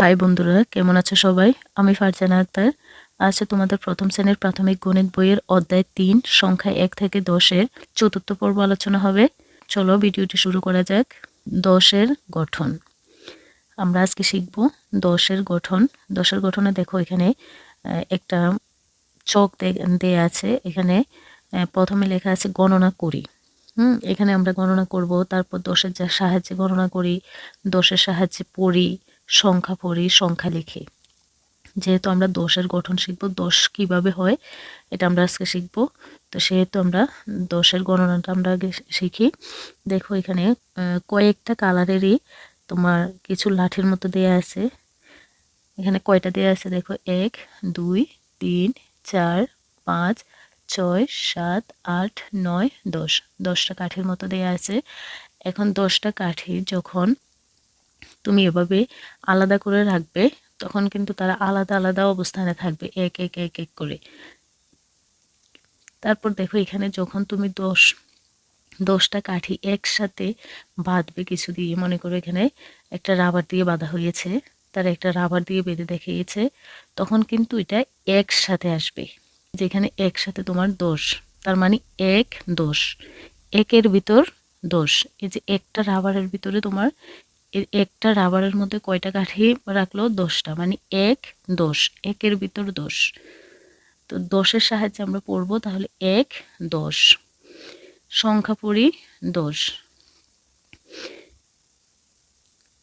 High বন্ধুরা, কেমন আছো সবাই? আমি ফারজানা আক্তার। আজ তোমাদের প্রথম শ্রেণির প্রাথমিক গণিত বইয়ের অধ্যায় তিন, সংখ্যা এক থেকে দশের চতুর্থ পর্ব আলোচনা হবে। চলো ভিডিওটি শুরু করা যাক। দশের গঠন। আমরা আজকে শিখব দশের গঠন। দশের গঠনে দেখো এখানে একটা চক দেয়া আছে। এখানে প্রথমে লেখা আছে গণনা করি। হুম, এখানে আমরা গণনা করব। তারপর দশের যা সাহায্যে গণনা করি, দশের সাহায্যে পড়ি সংখ্যা পড়ি, সংখ্যা লিখি। যেহেতু আমরা দোষের গঠন শিখব দোষ কীভাবে হয় এটা আমরা আজকে শিখব। তো সেহেতু আমরা দোষের গণনাটা আমরা আগে শিখি। দেখো এখানে কয়েকটা কালারেরই তোমার কিছু লাঠির মতো দেয়া আছে। এখানে কয়টা দেয়া আছে দেখো? এক, দুই, তিন, চার, পাঁচ, ছয়, সাত, আট, নয়, দশ। দশটা কাঠির মতো দেয়া আছে। এখন দশটা কাঠি যখন তুমি এভাবে আলাদা করে রাখবে, তখন কিন্তু তারা আলাদা আলাদা অবস্থানে থাকবে, এক এক এক এক করে। তারপর দেখো এখানে যখন তুমি দশ, দশটা কাঠি একসাথে বাঁধবে কিছু দিয়ে, মনে করো এখানে একটা রাবার দিয়ে বাঁধা হয়েছে, তার একটা রাবার দিয়ে বেঁধে দেখিয়েছে, তখন কিন্তু এটা একসাথে আসবে। যেখানে একসাথে তোমার দোষ তার মানে এক দোষ একের ভিতর দোষ এই যে একটা রাবারের ভিতরে তোমার একটা রাবারের মধ্যে কয়টা কাঠি রাখল? দশটা। মানে এক দোষ একের ভিতর দোষ তো দশের সাহায্যে আমরা পড়ব তাহলে এক, দশ। সংখ্যা পড়ি দশ।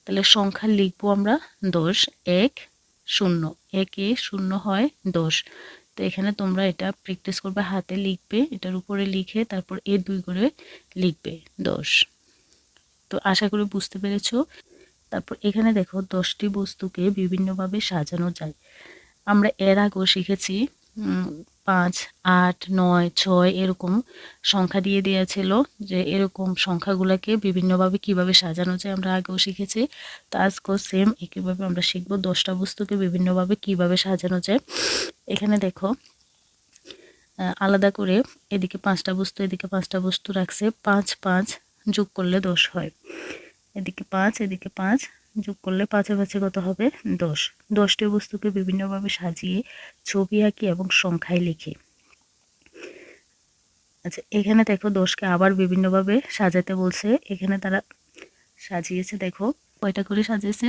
তাহলে সংখ্যা লিখব আমরা দশ, এক, শূন্য। একে শূন্য হয় দশ। তো এখানে তোমরা এটা প্র্যাকটিস করবে, হাতে লিখবে, এটার উপরে লিখে তারপর এ দুই করে লিখবে দশ। তো আশা করি বুঝতে পেরেছ। তারপর এখানে দেখো দশটি বস্তুকে বিভিন্নভাবে সাজানো যায়। আমরা এর আগেও শিখেছি পাঁচ, আট, নয়, ছয় এরকম সংখ্যা দিয়ে দিয়েছিল যে এরকম সংখ্যাগুলোকে বিভিন্নভাবে কীভাবে সাজানো যায় আমরা আগেও শিখেছি। তো আজকেও সেম একইভাবে আমরা শিখব দশটা বস্তুকে বিভিন্নভাবে কীভাবে সাজানো যায়। এখানে দেখো আলাদা করে এদিকে পাঁচটা বস্তু, এদিকে পাঁচটা বস্তু রাখছে। পাঁচ পাঁচ যোগ করলে দশ হয়। এদিকে পাঁচ এদিকে পাঁচ, যোগ করলে পাঁচে পাঁচে কত হবে? দশ। দশটি বস্তুকে বিভিন্নভাবে সাজিয়ে ছবি আঁকি এবং সংখ্যায় লিখি। আচ্ছা এখানে দেখো দশকে আবার বিভিন্নভাবে সাজাতে বলছে। এখানে তারা সাজিয়েছে, দেখো কয়টা করে সাজিয়েছে?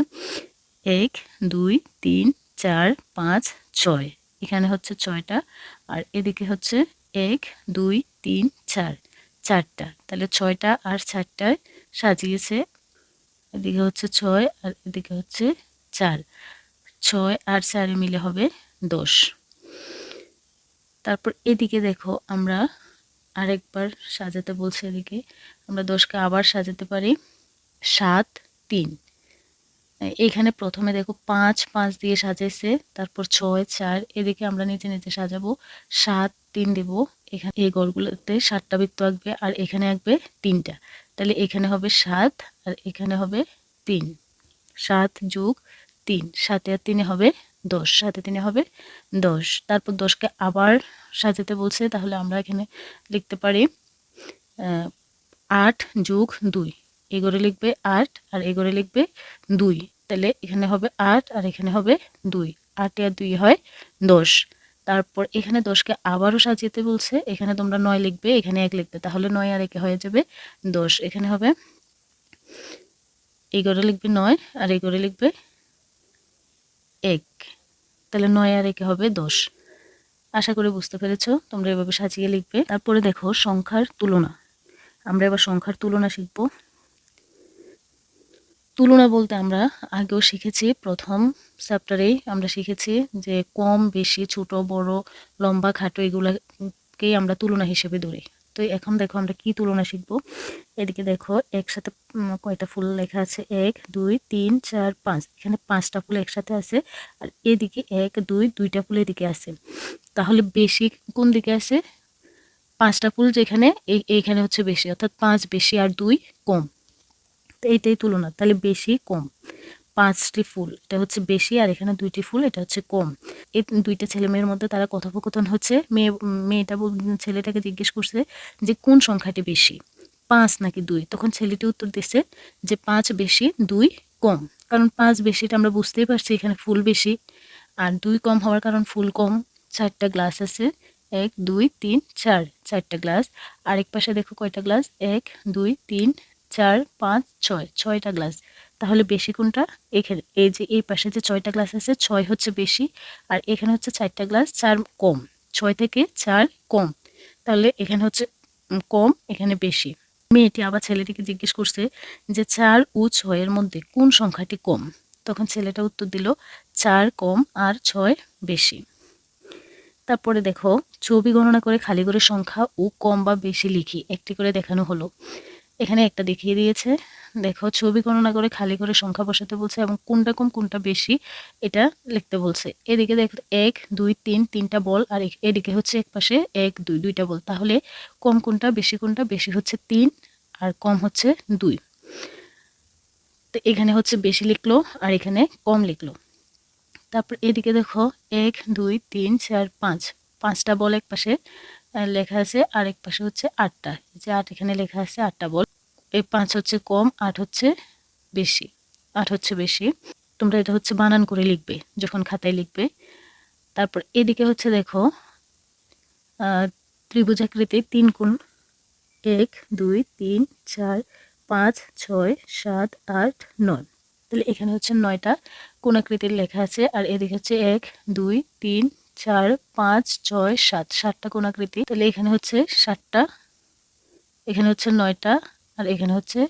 এক, দুই, তিন, চার, পাঁচ, ছয়। এখানে হচ্ছে ছয়টা। আর এদিকে হচ্ছে এক, দুই, তিন, চার। চারটা তাহলে ছয়টা আর চারটায় সাজিয়েছে। এদিকে হচ্ছে ছয় আর এদিকে হচ্ছে চার। ছয় আর চারে মিলে হবে দশ। তারপর এদিকে দেখো আমরা আরেকবার সাজাতে বলছে এদিকে। আমরা দশকে আবার সাজাতে পারি। সাত, তিন। এখানে প্রথমে দেখো পাঁচ পাঁচ দিয়ে সাজাইছে। তারপর ছয়, চার। এদিকে আমরা নিচে নিচে সাজাবো। সাত, তিন দেব। এখানে এই গড়গুলোতে সাতটা বৃত্ত আঁকবে আর এখানে আঁকবে তিনটা। তাহলে এখানে হবে সাত আর এখানে হবে তিন। সাত যোগ তিন। সাতে আর তিনে হবে দশ। সাথে তিনে হবে দশ। তারপর দশকে আবার সাজাতে বলছে, তাহলে আমরা এখানে লিখতে পারি আট যোগ দুই। এগোরে লিখবে আট আর এগোরে লিখবে দুই। তাহলে এখানে হবে আট আর এখানে হবে দুই। আটে আর দুই হয় দশ। তারপর এখানে দশকে আবারও সাজিয়েতে বলছে, এখানে তোমরা নয় লিখবে, এখানে এক লিখবে, তাহলে নয় আর একে হয়ে যাবে দশ। এখানে হবে এই করে লিখবে নয় আর এই করে লিখবে এক। তাহলে নয় আর একে হবে দশ। আশা করি বুঝতে পেরেছ, তোমরা এভাবে সাজিয়ে লিখবে। তারপরে দেখো সংখ্যার তুলনা। আমরা এবার সংখ্যার তুলনা শিখব। তুলনা বলতে আমরা আগেও শিখেছি, প্রথম চ্যাপ্টারেই আমরা শিখেছি যে কম, বেশি, ছোট, বড়, লম্বা, খাটো এগুলাকেই আমরা তুলনা হিসেবে ধরি। তো এখন দেখো আমরা কি তুলনা শিখব। এদিকে দেখো একসাথে কয়টা ফুল লেখা আছে? এক, দুই, তিন, চার, পাঁচ। এখানে পাঁচটা ফুল একসাথে আছে আর এদিকে এক, দুই, দুইটা ফুল এদিকে আছে। তাহলে বেশি কোন দিকে আছে? পাঁচটা ফুল যেখানে, এই, এইখানে হচ্ছে বেশি। অর্থাৎ পাঁচ বেশি আর দুই কম। এইটাই তুলনা, তাহলে বেশি কম। পাঁচটি ফুল, এটা হচ্ছে বেশি আর এখানে দুইটি ফুল, এটা হচ্ছে কম। এই দুইটা ছেলে মেয়ের মধ্যে তারা কথোপকথন হচ্ছে, মেয়ে, মেয়েটা ছেলেটাকে জিজ্ঞেস করছে যে কোন সংখ্যাটি বেশি? পাঁচ নাকি দুই? তখন ছেলেটি উত্তর দিচ্ছে যে পাঁচ বেশি, দুই কম। কারণ পাঁচ বেশিটা আমরা বুঝতেই পারছি এখানে ফুল বেশি। আর দুই কম হওয়ার কারণ ফুল কম, চারটা গ্লাস আছে, এক, দুই, তিন, চার, চারটা গ্লাস। আরেক পাশে দেখো কয়টা গ্লাস? এক, দুই, তিন চার, পাঁচ, ছয়, ছয়টা গ্লাস তাহলে বেশি কোনটা? এখানে এই যে এই পাশে যে ছয়টা গ্লাস আছে, ছয় হচ্ছে বেশি আর এখানে হচ্ছে চারটা গ্লাস চার কম। ছয় থেকে চার কম। তাহলে এখানে হচ্ছে কম, এখানে বেশি। মেয়েটি আবার ছেলেটিকে জিজ্ঞেস করছে যে চার ও ছয়ের মধ্যে কোন সংখ্যাটি কম? তখন ছেলেটা উত্তর দিল, চার কম আর ছয় বেশি। তারপরে দেখো, ছবি গণনা করে খালি করে সংখ্যা ও কম বা বেশি লিখি, একটি করে দেখানো হলো। এখানে একটা দেখিয়ে দিয়েছে। দেখো, ছবি গণনা করে খালি করে সংখ্যা বসাতে বলছে এবং কোনটা কম, কোনটা বেশি, এটা লিখতে বলছে। এদিকে দেখ, এক, দুই, তিন, তিনটা বল আর এদিকে হচ্ছে এক পাশে এক, দুই, দুইটা বল। তাহলে কম কোনটা, বেশি কোনটা, বেশি হচ্ছে তিন আর কম হচ্ছে দুই। তো এখানে হচ্ছে বেশি লিখলো আর এখানে কম লিখলো। তারপর এদিকে দেখো, এক, দুই, তিন, চার, পাঁচ। পাঁচটা বল এক পাশে লেখা আছে আর এক পাশে হচ্ছে আটটা। যে আট এখানে লেখা আছে, আটটা বল। এই পাঁচ হচ্ছে কম, আট হচ্ছে বেশি, আট হচ্ছে বেশি। তোমরা এটা হচ্ছে বানান করে লিখবে, যখন খাতায় লিখবে। তারপর এদিকে হচ্ছে দেখো ত্রিভুজাকৃতি তিন কোণ, এক, দুই, তিন, চার, পাঁচ, ছয়, সাত, আট, নয়। তাহলে এখানে হচ্ছে নয়টা কোণাকৃতির লেখা আছে, আর এদিকে হচ্ছে এক, দুই, তিন, চার, পাঁচ, ছয়, সাত, সাতটা কোণাকৃতি তাহলে এখানে হচ্ছে সাতটা, এখানে হচ্ছে নয়টা আর এখানে হচ্ছে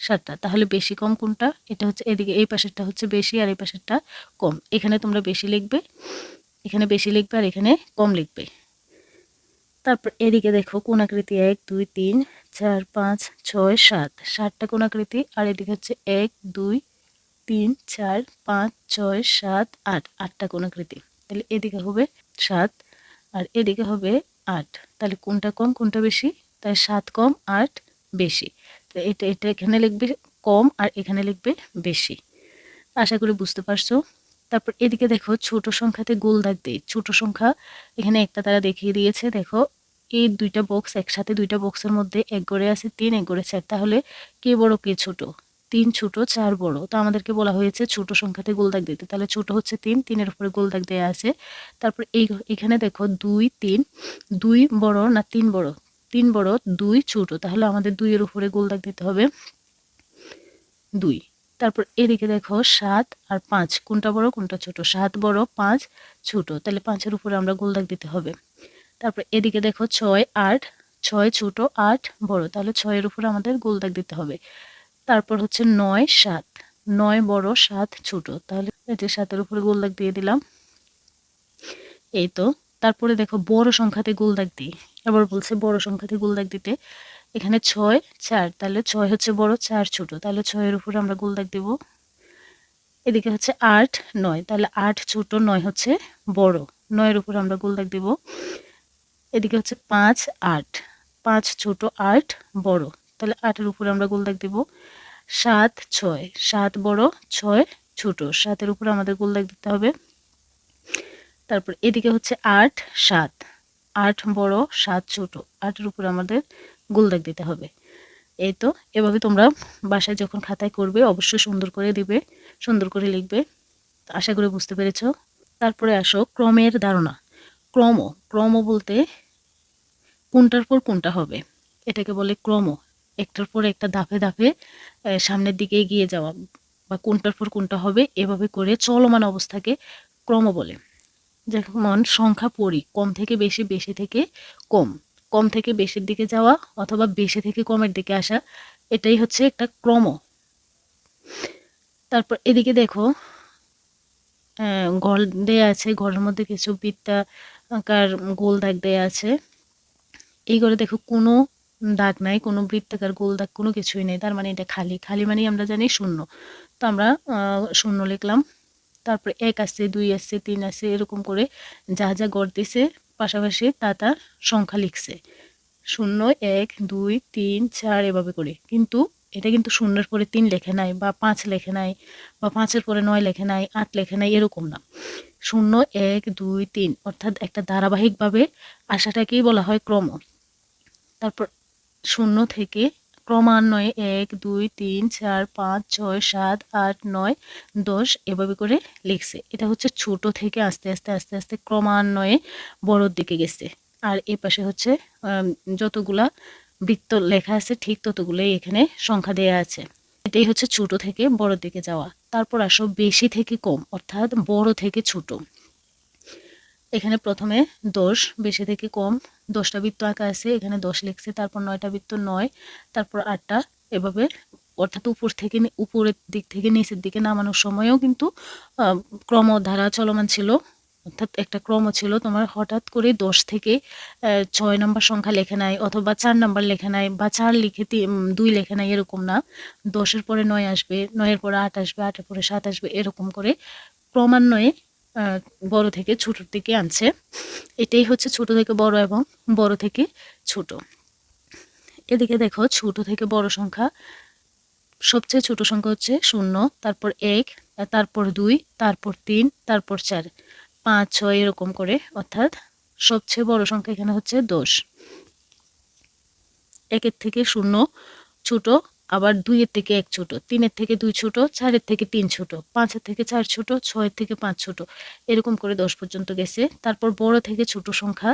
সাতটা। তাহলে বেশি কম কোনটা? এটা হচ্ছে এদিকে, এই পাশেরটা হচ্ছে বেশি আর এই পাশেরটা কম। এখানে তোমরা বেশি লিখবে, এখানে বেশি লিখবে আর এখানে কম লিখবে। তারপর এদিকে দেখো কোণাকৃতি এক, দুই, তিন, চার, পাঁচ, ছয়, সাত। সাতটা কোণাকৃতি আর এদিকে হচ্ছে এক, দুই, তিন, চার, পাঁচ, ছয়, সাত, আট। আটটা কোণাকৃতি তাহলে এদিকে হবে সাত আর এদিকে হবে আট। তাহলে কোনটা কম, কোনটা বেশি? তাই সাত কম, আট বেশি। এটা এটা এখানে লিখবে কম আর এখানে লিখবে বেশি। আশা করি বুঝতে পারছ। তারপর এদিকে দেখো ছোট সংখ্যাতে গোল দাগ দেই। ছোট সংখ্যা এখানে একটা তারা দেখিয়ে দিয়েছে। দেখো, এই দুইটা বক্স একসাথে দুইটা বক্সের মধ্যে এক গড়ে আছে তিন, এক গড়ে চার। তাহলে কে বড়, কে ছোট? তিন ছোট, চার বড়। তো আমাদেরকে বলা হয়েছে ছোট সংখ্যাতে গোল দাগ দিতে। তাহলে ছোট হচ্ছে তিন, তিনের উপরে গোল দাগ দেওয়া আছে। তারপর এই, এখানে দেখো দুই, তিন। দুই বড় না তিন বড়? তিন বড়, দুই ছোট। তাহলে আমাদের দুইয়ের উপরে গোল দাগ দিতে হবে দুই। তারপর এদিকে দেখো সাত আর পাঁচ। কোনটা বড়, কোনটা ছোট? সাত বড়, পাঁচ ছোট। তাহলে পাঁচের উপরে আমরা গোল দাগ দিতে হবে। তারপর এদিকে দেখো ছয়, আট, ছয় ছোট, আট বড়। তাহলে ছয়ের উপরে আমাদের গোল দাগ দিতে হবে। তারপর হচ্ছে নয়, সাত। নয় বড়, সাত ছোট। তাহলে সাতের উপরে গোল দাগ দিয়ে দিলাম। এই তো তারপরে দেখো বড় সংখ্যাতে গোল দাগ দিই। আবার বলছে বড় সংখ্যাতে গোল দাগ দিতে। এখানে ছয়, চার, তাহলে ছয় হচ্ছে বড়, চার ছোট। তাহলে ছয়ের উপরে আমরা গোল দাগ দেব। এদিকে হচ্ছে আট, নয়। তাহলে আট ছোট, নয় হচ্ছে বড়। নয়ের উপরে আমরা গোল দাগ দেব। এদিকে হচ্ছে পাঁচ, আট। পাঁচ ছোট, আট বড়। তাহলে আটের উপরে আমরা গোল দাগ দেব। সাত, ছয়। সাত বড়, ছয় ছোট। সাতের উপরে আমাদের গোল দাগ দিতে হবে। তারপর এদিকে হচ্ছে আট, সাত। আট বড়, সাত ছোট। আটের উপরে আমাদের গোল দাগ দিতে হবে। এই তো, এভাবে তোমরা বাসায় যখন খাতায় করবে, অবশ্যই সুন্দর করে দিবে, সুন্দর করে লিখবে। আশা করি বুঝতে পেরেছ। তারপরে আসো ক্রমের ধারণা। ক্রম ক্রম বলতে কোনটার পর কোনটা হবে? এটাকে বলে ক্রম। একটার পর একটা ধাপে ধাপে সামনের দিকে এগিয়ে যাওয়া। বা কোনটার পর কোনটা হবে, এভাবে করে চলমান অবস্থাকে ক্রম বলে। যেমন সংখ্যা পড়ি। কম থেকে বেশি বেশি থেকে কম। কম থেকে বেশির দিকে যাওয়া অথবা বেশি থেকে কমের দিকে আসা, এটাই হচ্ছে একটা ক্রম। তারপর এদিকে দেখো ঘর দেয়া আছে, ঘরের মধ্যে কিছু বৃত্তাকার গোল দাগ দেয়া আছে। এই ঘরে দেখো কোনো দাগ নাই, কোনো বৃত্তাকার গোল দাগ কোনো কিছুই নেই। তার মানে এটা খালি। খালি মানে আমরা জানি শূন্য। তো আমরা শূন্য লিখলাম। তারপরে এক আছে, দুই আছে, তিন আছে, এরকম করে যা যা গড় দিছে, পাশাপাশি তা তার সংখ্যা লিখছে। শূন্য, এক, দুই, তিন, চার এভাবে করে। কিন্তু এটা কিন্তু শূন্যের পরে তিন লেখে নাই বা পাঁচ লেখে নাই বা পাঁচের পরে নয় লেখে নাই, আট লেখে নাই, এরকম না। শূন্য, এক, দুই, তিন অর্থাৎ একটা ধারাবাহিকভাবে আসাটাকেই বলা হয় ক্রম। তারপর শূন্য থেকে ক্রমান্বয়ে এক, দুই, তিন, চার, পাঁচ, ছয়, সাত, আট, নয়, দশ এভাবে করে লিখছে। এটা হচ্ছে ছোট থেকে আস্তে আস্তে আস্তে আস্তে ক্রমান্বয়ে বড়োর দিকে গেছে। আর এ পাশে হচ্ছে যতগুলা বৃত্ত লেখা আছে ঠিক ততগুলোই এখানে সংখ্যা দেয়া আছে। এটাই হচ্ছে ছোট থেকে বড় দিকে যাওয়া। তারপর আসো বেশি থেকে কম, অর্থাৎ বড় থেকে ছোট। এখানে প্রথমে দশ, বেশি থেকে কম। দশটা বৃত্ত আঁকা আছে, এখানে দশ লিখছে, তারপর নয়টা বৃত্ত নয়, তারপর আটটা। এভাবে অর্থাৎ উপর থেকে উপরের দিক থেকে নিচের দিকে নামানোর সময়ও কিন্তু ক্রমধারা চলমান ছিল। অর্থাৎ একটা ক্রম ছিল, তোমার হঠাৎ করে দশ থেকে ছয় নম্বর সংখ্যা লেখে নাই, অথবা চার নম্বর লেখে নাই, বা চার লিখে দুই লেখে নাই, এরকম না। দশের পরে নয় আসবে, নয়ের পরে আট আসবে, আটের পরে সাত আসবে, এরকম করে ক্রমান্বয়ে বড় থেকে ছোটোর দিকে আনছে। এটাই হচ্ছে ছোট থেকে বড় এবং বড় থেকে ছোট। এদিকে দেখো, ছোট থেকে বড় সংখ্যা, সবচেয়ে ছোট সংখ্যা হচ্ছে শূন্য, তারপর এক, তারপর দুই, তারপর তিন, তারপর চার। পাঁচ, ছয় এরকম করে, অর্থাৎ সবচেয়ে বড় সংখ্যা এখানে হচ্ছে দশ। একের থেকে শূন্য, ছোট আবার দুইয়ের থেকে এক ছোট, তিনের থেকে দুই ছোট, চারের থেকে তিন ছোট, পাঁচের থেকে চার ছোট, ছয়ের থেকে পাঁচ ছোট, এরকম করে দশ পর্যন্ত গেছে। তারপর বড় থেকে ছোট সংখ্যা,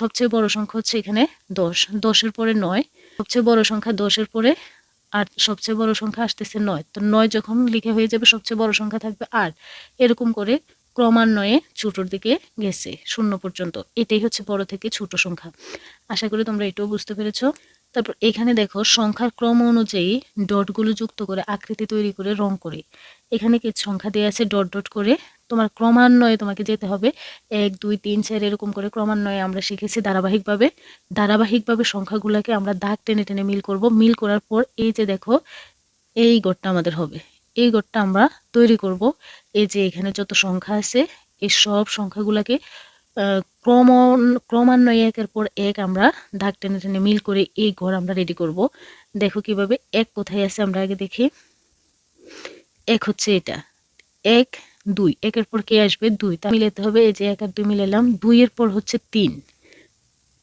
সবচেয়ে বড় সংখ্যা হচ্ছে এখানে দশ। দশের পরে নয়, সবচেয়ে বড় সংখ্যা দশের পরে আর সবচেয়ে বড় সংখ্যা আসতেছে নয়। তো নয় যখন লিখে হয়ে যাবে, সবচেয়ে বড় সংখ্যা থাকবে আট। এরকম করে ক্রমান্বয়ে ছোটোর দিকে গেছে শূন্য পর্যন্ত। এটাই হচ্ছে বড় থেকে ছোট সংখ্যা। আশা করি তোমরা এটাও বুঝতে পেরেছ। তারপর এখানে দেখো সংখ্যার ক্রম অনুযায়ী ডটগুলো যুক্ত করে আকৃতি তৈরি করে রং করে। এখানে কিছু সংখ্যা দেওয়া আছে ডট ডট করে? তোমার ক্রমান্বয়ে তোমাকে যেতে হবে। এক, দুই, তিন, চার এরকম করে ক্রমান্বয়ে আমরা শিখেছি ধারাবাহিকভাবে। ধারাবাহিকভাবে সংখ্যাগুলোকে আমরা দাগ টেনে টেনে মিল করব। মিল করার পর এই যে দেখো, এই গড়টা আমাদের হবে। এই গড়টা আমরা তৈরি করব। এই যে এখানে যত সংখ্যা আছে, এই সব সংখ্যাগুলোকে ক্রম ক্রমান্বয়ে একের পর এক আমরা দাগ টেনে টেনে মিল করে এই ঘর আমরা রেডি করব। দেখো কীভাবে এক কোথায় আছে আমরা আগে দেখি। এক হচ্ছে এটা। এক, দুই। একের পর কে আসবে? দুই। তা মিলাতে হবে এই যে এক আর দুই মিলালাম। দুইয়ের পর হচ্ছে তিন।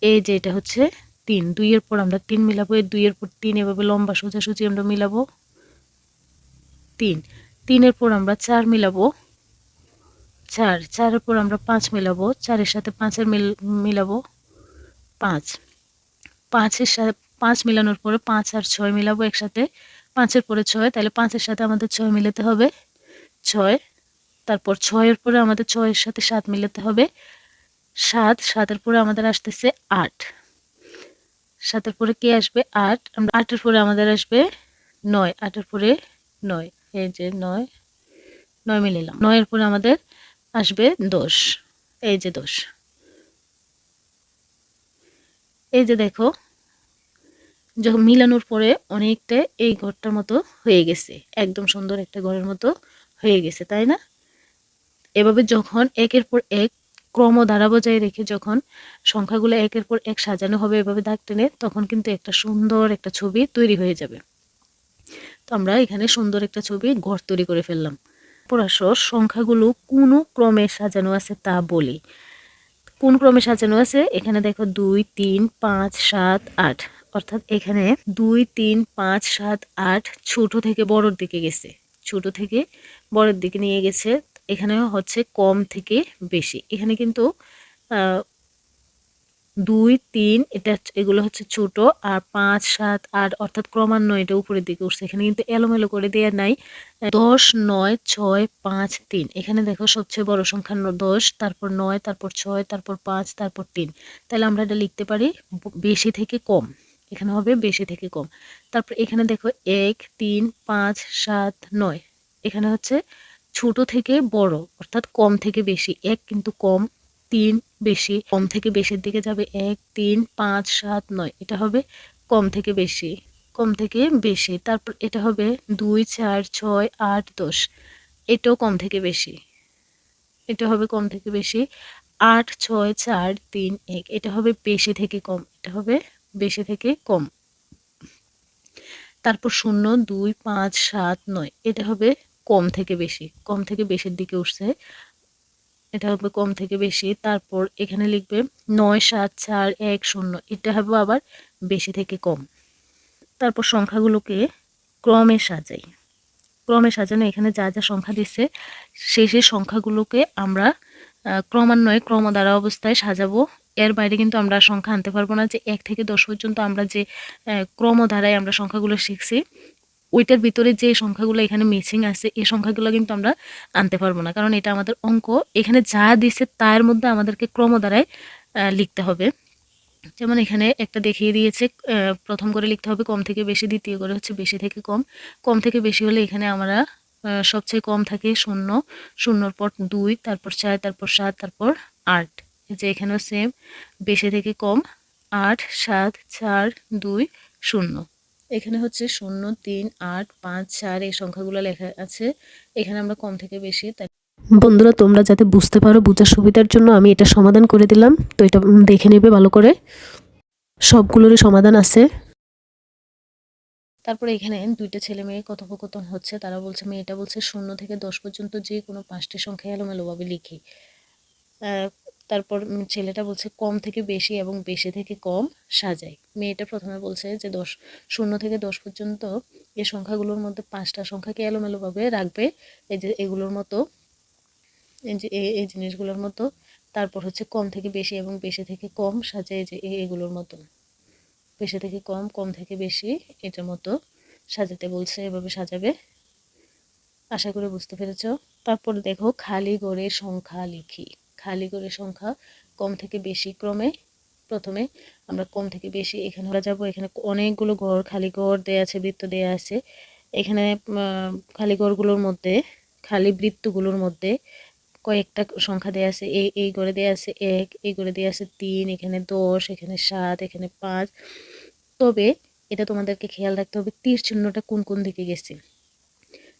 এই যে এটা হচ্ছে তিন। দুইয়ের পর আমরা তিন মিলাবো। এই দুইয়ের পর তিন এভাবে লম্বা সোজাসুজি আমরা মিলাবো। তিন। তিনের পর আমরা চার মিলাবো। চার, চারের পর আমরা পাঁচ মিলাবো, চারের সাথে পাঁচের মিল, মিলাবো পাঁচ। পাঁচের সাথে পাঁচ মিলানোর পরে পাঁচ আর ছয় মিলাবো একসাথে। পাঁচের পরে ছয়, তাহলে পাঁচের সাথে আমাদের ছয় মিলাতে হবে। ছয়, তারপর ছয়ের পরে আমাদের ছয়ের সাথে সাত মিলাতে হবে। সাত, সাতের পরে আমাদের আসতেছে আট। সাতের পরে কে আসবে? আট। আমরা আটের পরে আমাদের আসবে নয়। আটের পরে নয়। এই যে নয় নয় মিলিলাম। নয়ের পরে আমাদের আসবে দোষ। এই যে দোষ। এই যে দেখো যখন মিলানোর পরে অনেকটা এই ঘরটার মতো হয়ে গেছে। একদম সুন্দর একটা ঘরের মতো হয়ে গেছে, তাই না? এভাবে যখন একের পর এক ক্রম দ্বারা বজায় রেখে যখন সংখ্যাগুলো একের পর এক সাজানো হবে এভাবে দাগ টেনে, তখন কিন্তু একটা সুন্দর একটা ছবি তৈরি হয়ে যাবে। তো আমরা এখানে সুন্দর একটা ছবি ঘর তৈরি করে ফেললাম। পরাশর সংখ্যাগুলো কোন ক্রমে সাজানো আছে তা বলি। কোন ক্রমে সাজানো আছে? এখানে দেখো দুই, তিন, পাঁচ, সাত, আট। অর্থাৎ এখানে দুই, তিন, পাঁচ, সাত, আট ছোট থেকে বড়র দিকে গেছে। ছোট থেকে বড়ের দিকে নিয়ে গেছে। এখানে হচ্ছে কম থেকে বেশি। এখানে কিন্তু দুই, তিন, এটা এগুলো হচ্ছে ছোট আর পাঁচ, সাত, আট, অর্থাৎ ক্রমান্বয়ে এটা উপরের দিকে উঠছে। এখানে কিন্তু এলোমেলো করে দেওয়া নাই। দশ, নয়, ছয়, পাঁচ, তিন। এখানে দেখো সবচেয়ে বড় সংখ্যা দশ, তারপর নয়, তারপর ছয়, তারপর পাঁচ, তারপর তিন। তাহলে আমরা এটা লিখতে পারি বেশি থেকে কম। এখানে হবে বেশি থেকে কম। তারপর এখানে দেখো এক, তিন, পাঁচ, সাত, নয়। এখানে হচ্ছে ছোট থেকে বড়, অর্থাৎ কম থেকে বেশি। এক কিন্তু কম তিন বেশি, কম থেকে বেশির দিকে যাবে এক, তিন, পাঁচ, সাত, নয়। এটা হবে কম থেকে বেশি, কম থেকে বেশি। তারপর এটা হবে দুই, চার, ছয়, আট, দশ। এটাও কম থেকে বেশি। এটা হবে কম থেকে বেশি। আট, ছয়, চার, তিন, এক। এটা হবে বেশি থেকে কম। এটা হবে বেশি থেকে কম। তারপর শূন্য, দুই, পাঁচ, সাত, নয়। এটা হবে কম থেকে বেশি। কম থেকে বেশির দিকে উঠছে এটা হবে কম থেকে বেশি। তারপর এখানে লিখবে নয় সাত চার এক শূন্য। এটা হবে আবার বেশি থেকে কম। তারপর সংখ্যাগুলোকে ক্রমে সাজাই। ক্রমে সাজানো, এখানে যা যা সংখ্যা দিচ্ছে, সেই সেই সংখ্যাগুলোকে আমরা ক্রমান্বয়ে ক্রম দ্বারা অবস্থায় সাজাবো। এর বাইরে কিন্তু আমরা সংখ্যা আনতে পারব না যে এক থেকে দশ পর্যন্ত আমরা যে ক্রম ধারায় আমরা সংখ্যাগুলো শিখছি ওইটার ভিতরে যে সংখ্যাগুলো এখানে মিসিং আছে, এই সংখ্যাগুলো কিন্তু আমরা আনতে পারব না। কারণ এটা আমাদের অঙ্ক। এখানে যা দিছে তার মধ্যে আমাদেরকে ক্রম দ্বারায় লিখতে হবে। যেমন এখানে একটা দেখিয়ে দিয়েছে প্রথম করে লিখতে হবে কম থেকে বেশি, দ্বিতীয় করে হচ্ছে বেশি থেকে কম। কম থেকে বেশি হলে এখানে আমরা সবচেয়ে কম থাকে শূন্য, শূন্যর পর দুই, তারপর চার, তারপর সাত, তারপর আট। যে এখানেও সেম বেশি থেকে কম, আট, সাত, চার, দুই, শূন্য। এখানে হচ্ছে শূন্য তিন আট পাঁচ চার এই সংখ্যাগুলো লেখা আছে। এখানে আমরা কম থেকে বেশি তাই বন্ধুরা তোমরা যাতে বুঝতে পারো বোঝার সুবিধার জন্য আমি এটা সমাধান করে দিলাম। তো এটা দেখে নেবে ভালো করে। সবগুলোরই সমাধান আছে। তারপরে এখানে দুইটা ছেলে মেয়ে কথোপকথন হচ্ছে। তারা বলছে মেয়েটা বলছে শূন্য থেকে দশ পর্যন্ত যে কোনো পাঁচটি সংখ্যা এলোমেলোভাবে লিখি। তারপর ছেলেটা বলছে, কম থেকে বেশি এবং বেশি থেকে কম সাজাই। মেয়েটা প্রথমে বলছে যে, দশ, শূন্য থেকে দশ পর্যন্ত এ সংখ্যাগুলোর মধ্যে পাঁচটা সংখ্যাকে এলোমেলোভাবে রাখবে। এই যে এগুলোর মতো, এই যে এই- জিনিসগুলোর মতো। তারপর হচ্ছে কম থেকে বেশি এবং বেশি থেকে কম সাজায় এই যে এগুলোর মতো বেশি থেকে কম কম থেকে বেশি এটার মতো সাজাতে বলছে, এভাবে সাজাবে। আশা করে বুঝতে পেরেছ। তারপর দেখো, খালি গড়ে সংখ্যা লিখি। খালি গড়ের সংখ্যা কম থেকে বেশি ক্রমে, প্রথমে আমরা কম থেকে বেশি এখানে আমরা যাব। এখানে অনেকগুলো ঘর, খালি ঘর দেয়া আছে, বৃত্ত দেয়া আছে। এখানে খালি ঘরগুলোর মধ্যে, খালি বৃত্তগুলোর মধ্যে কয়েকটা সংখ্যা দেয়া আছে। এই এই করে দেয়া আছে এক, এই করে দেয়া আছে তিন, এখানে দশ, এখানে সাত, এখানে পাঁচ। তবে এটা তোমাদেরকে খেয়াল রাখতে হবে, তীর চিহ্নটা কোন কোন দিকে গেছে?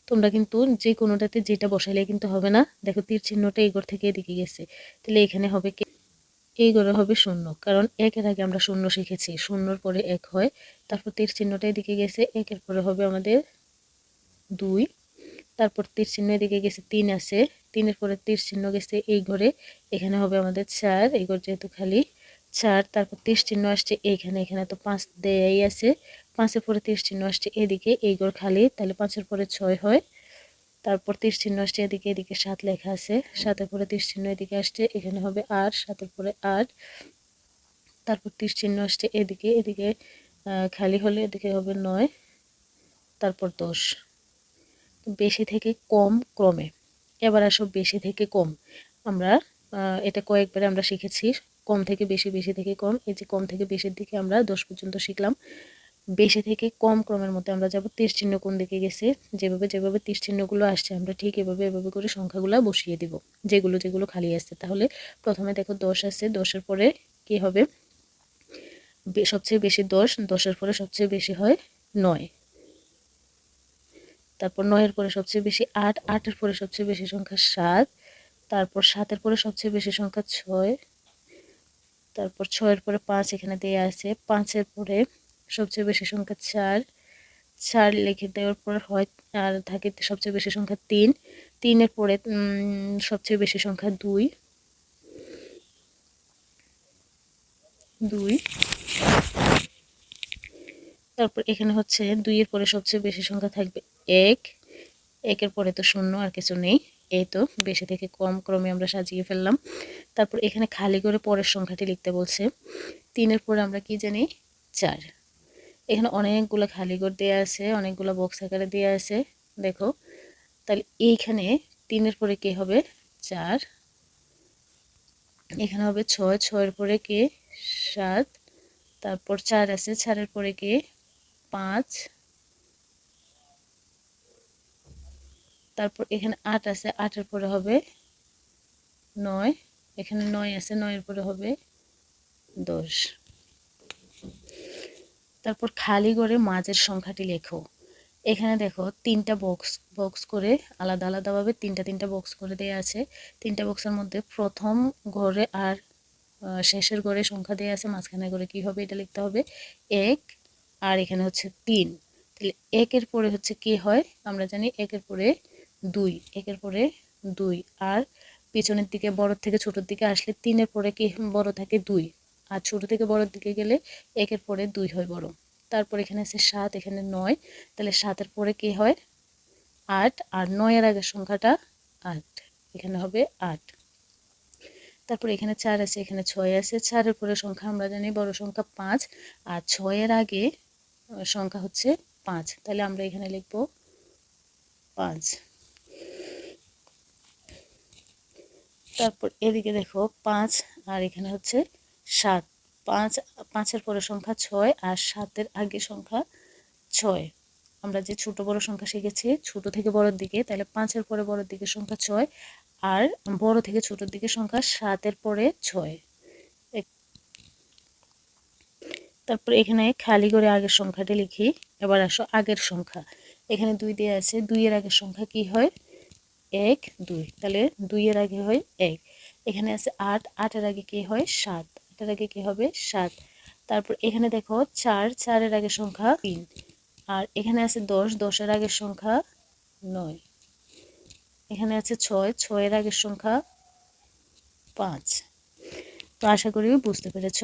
তোমরা কিন্তু যে কোনোটাতে যেটা বসাইলে কিন্তু হবে না। দেখো তীর চিহ্নটা এই ঘর থেকে এদিকে গেছে। তাহলে এখানে হবে কে? এই ঘরে হবে শূন্য। কারণ একের আগে আমরা শূন্য শিখেছি। শূন্যর পরে এক হয়। তারপর তীর চিহ্নটা এদিকে গেছে। একের পরে হবে আমাদের দুই। তারপর তীর চিহ্ন এদিকে গেছে। তিন আছে। তিনের পরে তীর চিহ্ন গেছে এই ঘরে। এখানে হবে আমাদের চার। এই ঘর যেহেতু খালি, চার। তারপর তীর চিহ্ন আসছে এইখানে এখানে তো পাঁচ দেয়াই আছে। পাঁচের পরে তীর চিহ্ন আসছে এদিকে, এই ঘর খালি, তাহলে পাঁচের পরে ছয় হয়। তারপর তিরিশ চিহ্ন আসছে এদিকে এদিকে সাত লেখা আছে। সাতের পরে তীর চিহ্ন এদিকে আসছে, এখানে হবে আট, সাতের পরে আট। তারপর তিরিশ চিহ্ন আসছে এদিকে এদিকে খালি হলে এদিকে হবে নয়, তারপর দশ। বেশি থেকে কম ক্রমে। এবার আসো বেশি থেকে কম। আমরা এটা কয়েকবার আমরা শিখেছি। কম থেকে বেশি বেশি থেকে কম। এই যে কম থেকে বেশির দিকে আমরা দশ পর্যন্ত শিখলাম। বেশি থেকে কম ক্রমের মধ্যে আমরা যাব তীর চিহ্ন কোন দিকে গেছে? যেভাবে যেভাবে তীর চিহ্নগুলো আসছে, আমরা ঠিক এভাবে এভাবে করে সংখ্যাগুলো বসিয়ে দিব, যেগুলো যেগুলো খালি আসছে তাহলে প্রথমে দেখো দশ আছে, দশের পরে কি হবে? সবচেয়ে বেশি দশ, দশের পরে সবচেয়ে বেশি হয় নয়। তারপর নয়ের পরে সবচেয়ে বেশি আট, আটের পরে সবচেয়ে বেশি সংখ্যা সাত, তারপর সাতের পরে সবচেয়ে বেশি সংখ্যা ছয়, তারপর ছয়ের পরে পাঁচ এখানে দেয়া আছে, পাঁচের পরে সবচেয়ে বেশি সংখ্যা চার। চার লিখে দেওয়ার পর হয়, আর থাকে সবচেয়ে বেশি সংখ্যা তিন। তিনের পরে সবচেয়ে বেশি সংখ্যা দুই। দুই। তারপর এখানে হচ্ছে দুইয়ের পরে সবচেয়ে বেশি সংখ্যা থাকবে এক। একের পরে তো শূন্য, আর কিছু নেই। এই তো বেশি থেকে কম ক্রমে আমরা সাজিয়ে ফেললাম। তারপর এখানে খালি করে পরের সংখ্যাটি লিখতে বলছে। তিনের পরে আমরা কি জানি? চার। এখানে অনেকগুলো খালি ঘর দেওয়া আছে, অনেকগুলো বক্স আকারে দেওয়া আছে, দেখো। তাহলে এইখানে তিনের পরে কে হবে? চার। এখানে হবে ছয়, ছয়ের পরে কে? সাত। তারপর চার আছে, চারের পরে কে? পাঁচ। তারপর এখানে আট আছে, আটের পরে হবে নয়। এখানে নয় আছে, নয়ের পরে হবে দশ। তারপর খালি করে মাঝের সংখ্যাটি লেখো। এখানে দেখো তিনটা বক্স বক্স করে আলাদা আলাদাভাবে তিনটা তিনটা বক্স করে দেওয়া আছে। তিনটা বক্সের মধ্যে প্রথম ঘরে আর শেষের ঘরে সংখ্যা দেওয়া আছে। মাঝখানে ঘরে কি হবে এটা লিখতে হবে। এক, আর এখানে হচ্ছে তিন। তাহলে একের পরে হচ্ছে কি হয়? আমরা জানি একের পরে দুই, একের পরে দুই। আর পিছনের দিকে, বড় থেকে ছোটোর দিকে আসলে তিনের পরে কি বড় থাকে? দুই। আর ছোট থেকে বড়র দিকে গেলে একের পরে দুই হয় বড়। তারপর এখানে আছে সাত, এখানে নয়। তাহলে সাতের পরে কি হয়? আট। আর নয়ের আগের সংখ্যাটা আট। এখানে হবে আট। তারপর এখানে চার আছে, এখানে ছয় আছে। চারের পরে সংখ্যা আমরা জানি বড় সংখ্যা পাঁচ। আর ছয়ের আগে সংখ্যা হচ্ছে পাঁচ। তাহলে আমরা এখানে লিখব পাঁচ। তারপর এদিকে দেখো পাঁচ। আর এখানে হচ্ছে সাত, পাঁচ, পাঁচের পরে সংখ্যা ছয় আর সাতের আগে সংখ্যা ছয়। আমরা যে ছোট বড় সংখ্যা শিখেছি, ছোট থেকে বড়র দিকে, তাহলে পাঁচের পরে বড়র দিকে সংখ্যা ছয় আর বড় থেকে ছোটর দিকে সংখ্যা সাতের পরে ছয়। তারপর এখানে খালি করে আগের সংখ্যাটি লিখি, এবার আসো আগের সংখ্যা। এখানে দুই দিয়ে আছে, দুইয়ের আগের সংখ্যা কি হয়? এক, দুই। তাহলে দুইয়ের আগে হয় এক। এখানে আছে আট, আটের আগে কি হয়? সাত। আটের আগে কী হবে? সাত। তারপর এখানে দেখো চার, চারের আগে সংখ্যা তিন। আর এখানে আছে দশ, দশের আগের সংখ্যা নয়। এখানে আছে ছয়, ছয়ের আগের সংখ্যা পাঁচ। তো আশা করি বুঝতে পেরেছ।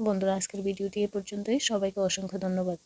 বন্ধুরা, আজকের ভিডিওটি এ পর্যন্তই। সবাইকে অসংখ্য ধন্যবাদ।